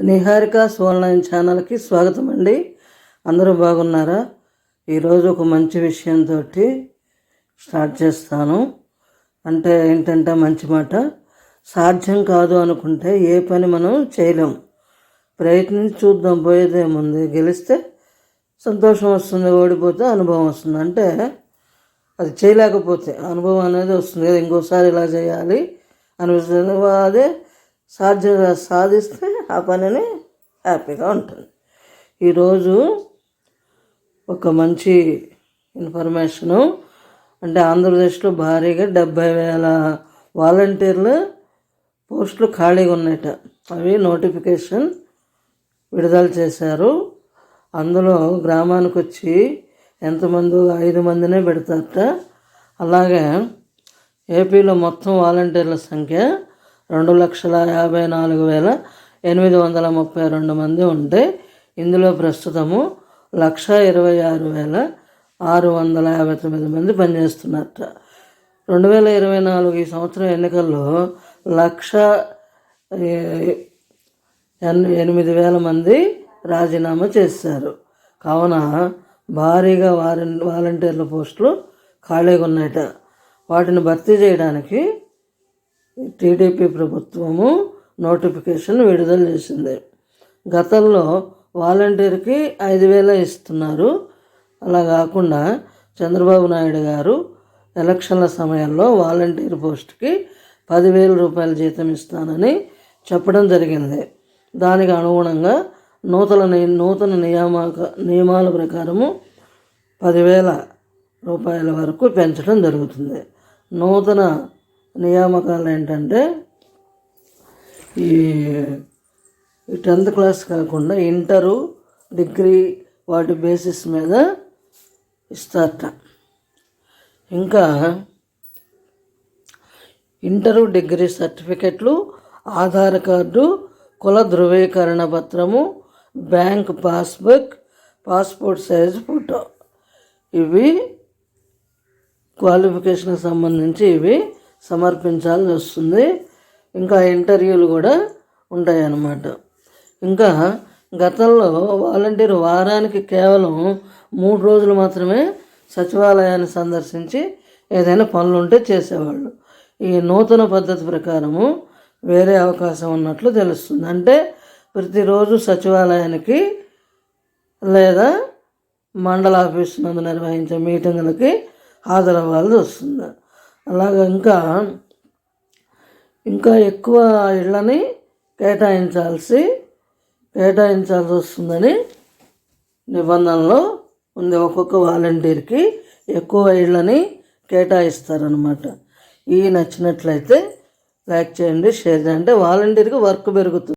Niharika online ఛానల్కి స్వాగతం అండి అందరూ బాగున్నారా? ఈరోజు ఒక మంచి విషయంతో స్టార్ట్ చేస్తాను. అంటే ఏంటంటే మంచి మాట. సాధ్యం కాదు అనుకుంటే ఏ పని మనం చేయలేం. ప్రయత్నించి చూద్దాం పోయేదేముంది గెలిస్తే సంతోషం వస్తుంది ఓడిపోతే అనుభవం వస్తుంది. అంటే అది చేయలేకపోతే అనుభవం అనేది వస్తుంది కదా ఇంకోసారి ఇలా చేయాలి అనిపిస్తుంది. అదే సాధ్యం సాధిస్తే ఆ పనిని హ్యాపీగా ఉంటుంది. ఈరోజు ఒక మంచి ఇన్ఫర్మేషను అంటే ఆంధ్రప్రదేశ్లో భారీగా డెబ్బై వేల వాలంటీర్లు పోస్టులు ఖాళీగా ఉన్నాయట. అవి నోటిఫికేషన్ విడుదల చేశారు. అందులో గ్రామానికి వచ్చి ఎంతమంది ఐదు మందినే పెడతారట. అలాగే ఏపీలో మొత్తం వాలంటీర్ల సంఖ్య రెండు లక్షల యాభై నాలుగు వేల ఎనిమిది వందల ముప్పై రెండు మంది ఉంటే ఇందులో ప్రస్తుతము లక్ష ఇరవై ఆరు వేల ఆరు వందల యాభై తొమ్మిది మంది పనిచేస్తున్నారట రెండు వేల ఇరవై నాలుగు ఈ సంవత్సరం ఎన్నికల్లో లక్ష ఎన్- ఎనిమిది వేల మంది రాజీనామా చేశారు. కావున భారీగా వారి వాలంటీర్ల పోస్టులు ఖాళీగా ఉన్నాయట. వాటిని భర్తీ చేయడానికి టీడీపీ ప్రభుత్వము నోటిఫికేషన్ విడుదల చేసింది. గతంలో వాలంటీర్కి ఐదు వేల ఇస్తున్నారు. అలా కాకుండా చంద్రబాబు నాయుడు గారు ఎలక్షన్ల సమయంలో వాలంటీర్ పోస్ట్కి పదివేల రూపాయల జీతం ఇస్తానని చెప్పడం జరిగింది. దానికి అనుగుణంగా నూతన నూతన నియామక నియమాల ప్రకారము పదివేల రూపాయల వరకు పెంచడం జరుగుతుంది. నూతన నియామకాలు ఏంటంటే ఈ ఈ టెన్త్ క్లాస్ కాకుండా ఇంటరు డిగ్రీ వాటి బేసిస్ మీద ఇస్తారట. ఇంకా ఇంటరు డిగ్రీ సర్టిఫికెట్లు ఆధార్ కార్డు కుల ధృవీకరణ పత్రము bank passbook passport size photo. ఇవి క్వాలిఫికేషన్కి సంబంధించి ఇవి సమర్పించాల్సి వస్తుంది. ఇంకా ఇంటర్వ్యూలు కూడా ఉంటాయన్నమాట. ఇంకా గతంలో వాలంటీర్ వారానికి కేవలం మూడు రోజులు మాత్రమే సచివాలయాన్ని సందర్శించి ఏదైనా పనులు ఉంటే చేసేవాళ్ళు. ఈ నూతన పద్ధతి ప్రకారము వేరే అవకాశం ఉన్నట్లు తెలుస్తుంది. అంటే ప్రతిరోజు సచివాలయానికి లేదా మండల ఆఫీస్ నందు నిర్వహించే మీటింగులకి హాజరవ్వాల్సి వస్తుంది. అలాగ ఇంకా ఇంకా ఎక్కువ ఇళ్ళని కేటాయించాల్సి కేటాయించాల్సి వస్తుందని నిబంధనలో ఉంది. ఒక్కొక్క వాలంటీర్కి ఎక్కువ ఇళ్ళని కేటాయిస్తారనమాట ఈ నచ్చినట్లయితే లైక్ చేయండి షేర్ చేయండి. అంటే వాలంటీర్కి వర్క్ పెరుగుతుంది.